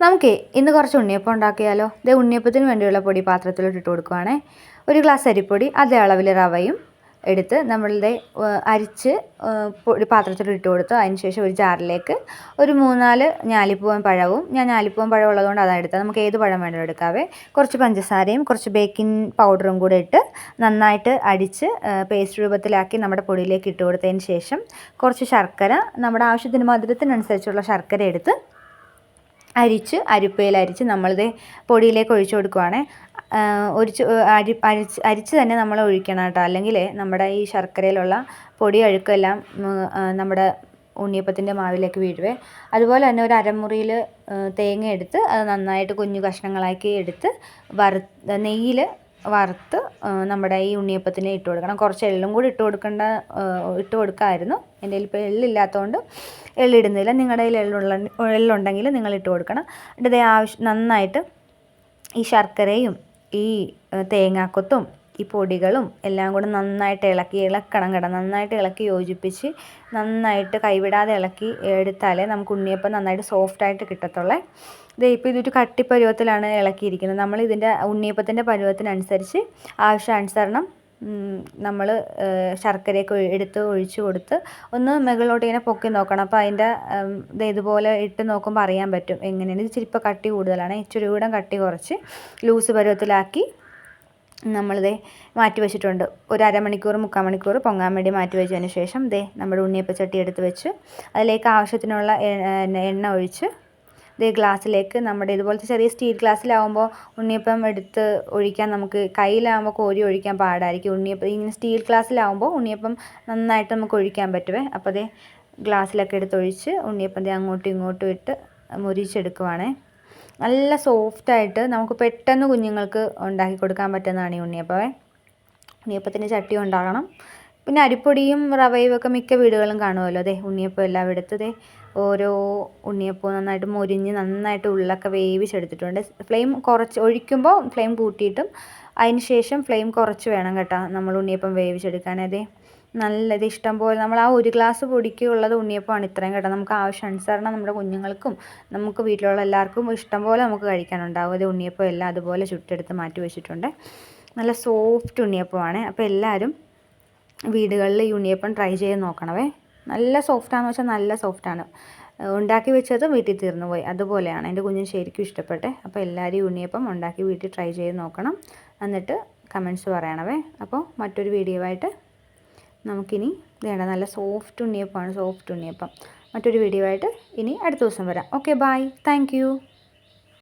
നമുക്ക് ഇന്ന് കുറച്ച് ഉണ്ണിയപ്പം ഉണ്ടാക്കിയാലോ? ഇത് ഉണ്ണിയപ്പത്തിന് വേണ്ടിയുള്ള പൊടി പാത്രത്തിലോട്ട് ഇട്ട് കൊടുക്കുവാണേ. ഒരു ഗ്ലാസ് അരിപ്പൊടി അതേ അളവിൽ റവയും എടുത്ത് നമ്മളുടെ അരിച്ച് പൊടി പാത്രത്തിൽ ഇട്ട് കൊടുത്ത്. അതിന് ശേഷം ഒരു ജാറിലേക്ക് ഒരു മൂന്നാൽ ഞാലിപ്പൂവൻ പഴവും. ഞാൻ ഞാലിപ്പൂവൻ പഴം ഉള്ളതുകൊണ്ട് അതാണ് എടുത്തത്. നമുക്ക് ഏത് പഴം വേണമെങ്കിലും എടുക്കാവേ. കുറച്ച് പഞ്ചസാരയും കുറച്ച് ബേക്കിംഗ് പൗഡറും കൂടെ ഇട്ട് നന്നായിട്ട് അടിച്ച് പേസ്റ്റ് രൂപത്തിലാക്കി നമ്മുടെ പൊടിയിലേക്ക് ഇട്ട് കൊടുത്തതിന് ശേഷം കുറച്ച് ശർക്കര നമ്മുടെ ആവശ്യത്തിന് മധുരത്തിനനുസരിച്ചുള്ള ശർക്കര എടുത്ത് അരിച്ച് അരിപ്പയിൽ അരിച്ച് നമ്മളിത് പൊടിയിലേക്ക് ഒഴിച്ചു കൊടുക്കുവാണേ. ഒഴിച്ച് അരി അരിച്ച് അരിച്ച് തന്നെ നമ്മൾ ഒഴിക്കണം കേട്ടോ. അല്ലെങ്കിൽ നമ്മുടെ ഈ ശർക്കരയിലുള്ള പൊടി അഴുക്കെല്ലാം നമ്മുടെ ഉണ്ണിയപ്പത്തിന്റെ മാവിലേക്ക് വീഴുവേ. അതുപോലെ തന്നെ ഒരു അരമുറിയിൽ തേങ്ങ എടുത്ത് അത് നന്നായിട്ട് കുഞ്ഞു കഷ്ണങ്ങളാക്കി എടുത്ത് വറു നെയ്യിൽ വറുത്ത് നമ്മുടെ ഈ ഉണ്ണിയപ്പത്തിന് ഇട്ട് കൊടുക്കണം. കുറച്ച് എള്ളും കൂടി ഇട്ട് കൊടുക്കേണ്ട ഇട്ട് കൊടുക്കാമായിരുന്നു എന്റെ ഇപ്പോൾ എള്ളില്ലാത്തതുകൊണ്ട് എള്ളിടുന്നില്ല. നിങ്ങളുടെ കയ്യിൽ എള്ളുള്ള എള്ളുണ്ടെങ്കിൽ നിങ്ങൾ ഇട്ട് കൊടുക്കണം. എന്നിട്ട് ഇത് ആവശ്യം നന്നായിട്ട് ഈ ശർക്കരയും ഈ തേങ്ങാക്കൊത്തും ഈ പൊടികളും എല്ലാം കൂടെ നന്നായിട്ട് ഇളക്കി ഇളക്കണം കേട്ടോ. നന്നായിട്ട് ഇളക്കി യോജിപ്പിച്ച് നന്നായിട്ട് കൈവിടാതെ ഇളക്കി എടുത്താലേ നമുക്ക് ഉണ്ണിയപ്പം നന്നായിട്ട് സോഫ്റ്റായിട്ട് കിട്ടത്തുള്ളേ. ഇത് ഇപ്പോൾ ഇതൊരു കട്ടിപ്പരുവത്തിലാണ് ഇളക്കിയിരിക്കുന്നത്. നമ്മൾ ഇതിന്റെ ഉണ്ണിയപ്പത്തിന്റെ പരുവത്തിനനുസരിച്ച് ആവശ്യാനുസരണം നമ്മൾ ശർക്കരയൊക്കെ എടുത്ത് ഒഴിച്ച് കൊടുത്ത് ഒന്ന് മുകളിലോട്ട് ഇങ്ങനെ പൊക്കി നോക്കണം. അപ്പോൾ അതിന്റെ ഇത് ഇതുപോലെ ഇട്ട് നോക്കുമ്പോൾ അറിയാൻ പറ്റും എങ്ങനെയാണ്. ഇത് ഇച്ചിരി കട്ടി കൂടുതലാണ്. ഇച്ചിരി കൂടെ കട്ടി കുറച്ച് ലൂസ് പരുവത്തിലാക്കി നമ്മളിതേ മാറ്റി വെച്ചിട്ടുണ്ട്. ഒരു അരമണിക്കൂർ മുക്കാൽ മണിക്കൂർ പൊങ്ങാൻ വേണ്ടി മാറ്റി വെച്ചതിന് ശേഷം ദേ നമ്മുടെ ഉണ്ണിയപ്പച്ചട്ടി എടുത്ത് വെച്ച് അതിലേക്ക് ആവശ്യത്തിനുള്ള എണ്ണ ഒഴിച്ച് ഇതേ ഗ്ലാസ്സിലേക്ക് നമ്മുടെ ഇതുപോലത്തെ ചെറിയ സ്റ്റീൽ ഗ്ലാസ്സിലാവുമ്പോൾ ഉണ്ണിയപ്പം എടുത്ത് ഒഴിക്കാൻ നമുക്ക് കയ്യിലാവുമ്പോൾ കോരി ഒഴിക്കാൻ പാടായിരിക്കും. ഉണ്ണിയപ്പം ഇങ്ങനെ സ്റ്റീൽ ഗ്ലാസ്സിലാവുമ്പോൾ ഉണ്ണിയപ്പം നന്നായിട്ട് നമുക്ക് ഒഴിക്കാൻ പറ്റുമേ അപ്പോൾ അതേ ഗ്ലാസ്സിലൊക്കെ എടുത്തൊഴിച്ച് ഉണ്ണിയപ്പം അങ്ങോട്ടും ഇങ്ങോട്ടും ഇട്ട് മുരിച്ചെടുക്കുവാണേ. നല്ല സോഫ്റ്റായിട്ട് നമുക്ക് പെട്ടെന്ന് കുഞ്ഞുങ്ങൾക്ക് ഉണ്ടാക്കി കൊടുക്കാൻ പറ്റുന്നതാണ് ഈ ഉണ്ണിയപ്പമേ ഉണ്ണിയപ്പത്തിന് ചട്ടി ഉണ്ടാകണം. പിന്നെ അരിപ്പൊടിയും റവയും ഒക്കെ മിക്ക വീടുകളും കാണുമല്ലോ അതെ ഉണ്ണിയപ്പം എല്ലാം എടുത്തതേ ഓരോ ഉണ്ണിയപ്പവും നന്നായിട്ട് മൊരിഞ്ഞ് നന്നായിട്ട് ഉള്ളൊക്കെ വേവിച്ചെടുത്തിട്ടുണ്ട്. ഫ്ലെയിം കുറച്ച് ഒഴിക്കുമ്പോൾ ഫ്ലെയിം കൂട്ടിയിട്ടും അതിന് ശേഷം ഫ്ലെയിം കുറച്ച് വേണം കേട്ടോ നമ്മൾ ഉണ്ണിയപ്പം വേവിച്ചെടുക്കാൻ അതെ നല്ലത്. ഇഷ്ടം പോലെ നമ്മൾ ആ ഒരു ഗ്ലാസ് പൊടിക്ക് ഉള്ളത് ഉണ്ണിയപ്പമാണ് ഇത്രയും കേട്ടോ. നമുക്ക് ആവശ്യാനുസരണം നമ്മുടെ കുഞ്ഞുങ്ങൾക്കും നമുക്ക് വീട്ടിലുള്ള എല്ലാവർക്കും ഇഷ്ടം പോലെ നമുക്ക് കഴിക്കാനുണ്ടാവും. അത് ഉണ്ണിയപ്പം എല്ലാം അതുപോലെ ചുട്ടെടുത്ത് മാറ്റി വെച്ചിട്ടുണ്ട്. നല്ല സോഫ്റ്റ് ഉണ്ണിയപ്പമാണ്. അപ്പോൾ എല്ലാവരും വീടുകളിൽ ഈ ഉണ്ണിയപ്പം ട്രൈ ചെയ്ത് നോക്കണവേ. നല്ല സോഫ്റ്റാണെന്ന് വെച്ചാൽ നല്ല സോഫ്റ്റാണ്. ഉണ്ടാക്കി വെച്ചത് വീട്ടിൽ തീർന്നു പോയി. അതുപോലെയാണ് എന്റെ കുഞ്ഞിന് ശരിക്കും ഇഷ്ടപ്പെട്ടെ അപ്പോൾ എല്ലാവരും ഉണ്ണിയപ്പം ഉണ്ടാക്കി വീട്ടിൽ ട്രൈ ചെയ്ത് നോക്കണം. എന്നിട്ട് കമൻസ് പറയണവേ. അപ്പോൾ മറ്റൊരു വീഡിയോ ആയിട്ട് നമുക്കിനി വേണ്ട നല്ല സോഫ്റ്റ് ഉണ്ണിയപ്പമാണ് സോഫ്റ്റ് ഉണ്ണിയപ്പം. മറ്റൊരു വീഡിയോ ആയിട്ട് ഇനി അടുത്ത ദിവസം വരാം. Okay bye thank